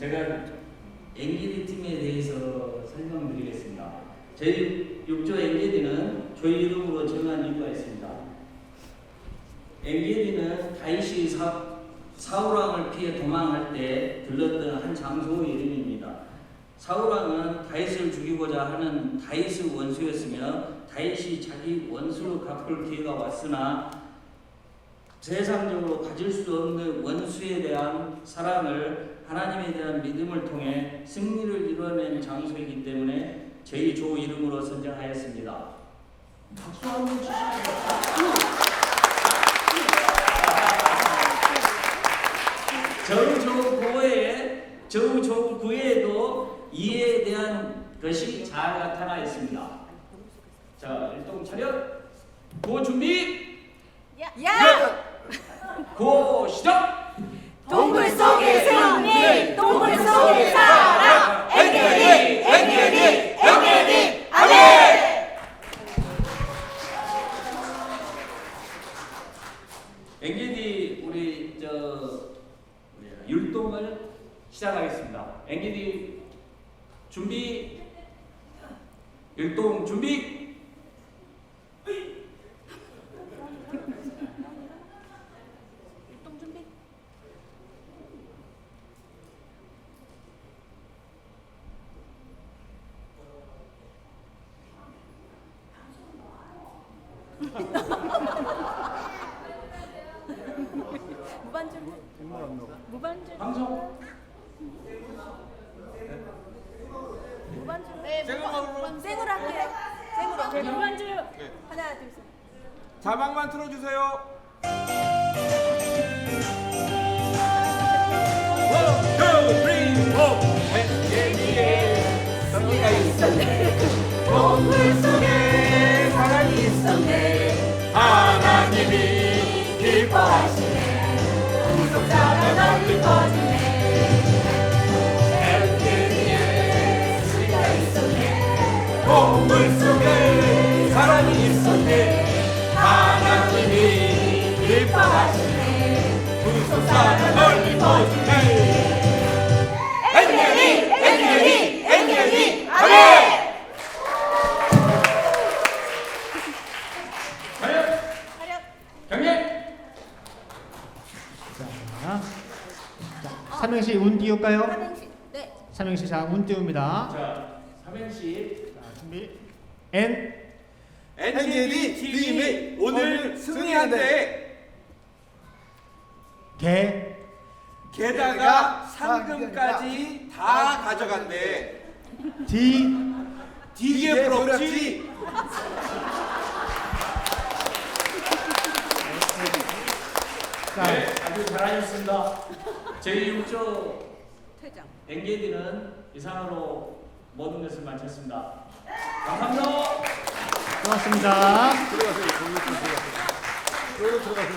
제가 LED 팀에 대해서 설명드리겠습니다. 저희 육조 LED는 저희 이름으로 정한 이유가 있습니다. LED는 다이시 사, 사우랑을 피해 도망할 때 들렀던 한 장소의 이름입니다. 사우랑은 다윗을 죽이고자 하는 다윗의 원수였으며 다윗이 자기 원수를 갚을 기회가 왔으나 세상적으로 가질 수 없는 원수에 대한 사랑을 하나님에 대한 믿음을 통해 승리를 이뤄낸 장소이기 때문에 저희 조 이름으로 선정하였습니다. 박수 한번 주시죠. 저우조 구에 저우조 구에도 이에 대한 것이 잘 나타나 있습니다. 자, 일동 차렷. 고 준비. 야! 고 시작. 동굴 속의 승리, 동굴 속의 사랑, 앵겔이, 앵겔이, 앵겔이, 아멘! 앵기디 우리 저 율동을 시작하겠습니다. 앵기디 준비. 율동 준비. 율동 준비. 네, 무반주. 생으로 할게요. 생으로. 무반주. 하나, 둘, 셋. 자막만 틀어주세요. 동굴 속에 사랑이 있었네 하나님이 기뻐하시네 구속사가 널리 퍼지 구속사가 널리 퍼지네 엘게리 엘게리 엘게리 아멘 차렷. 경례. 자, 자 삼행시 운 띄울까요? 삼행시. 네. 삼행시 자 운 띄웁니다 자, 삼행시. 자 준비 N NGD 팀이 오늘 승리한대. 개 게다가 상금까지 다 가져간대. D 되게 부럽지. 자 네, 아주 잘하셨습니다. 저희 육조 퇴장. 앵게디는 이상으로 모든 것을 마쳤습니다. 감사합니다. 고맙습니다. 들어가세요. 들어가세요. 들어가세요.